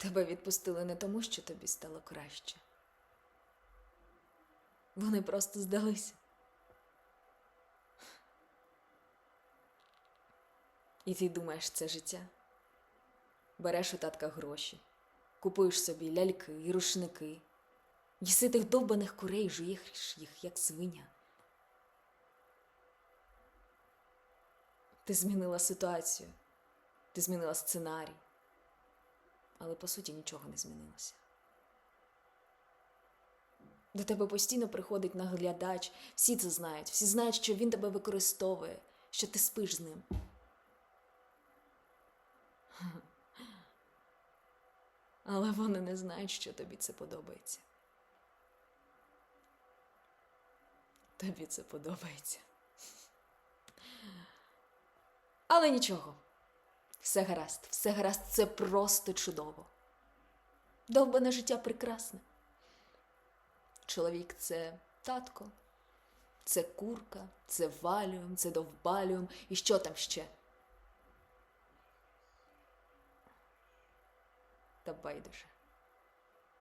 Тебе відпустили не тому, що тобі стало краще. Вони просто здалися. І ти думаєш, це життя. Береш у татка гроші, купуєш собі ляльки і рушники, їси тих довбаних курей, жуєш їх, як свиня. Ти змінила ситуацію, ти змінила сценарій, але по суті нічого не змінилося. До тебе постійно приходить наглядач, всі це знають, всі знають, що він тебе використовує, що ти спиш з ним. Але вони не знають, що тобі це подобається. Тобі це подобається. Але нічого. Все гаразд, все гаразд, це просто чудово. Довбане життя прекрасне. Чоловік це татко, це курка, це валіум, це довбаліум і що там ще? Та байдуже.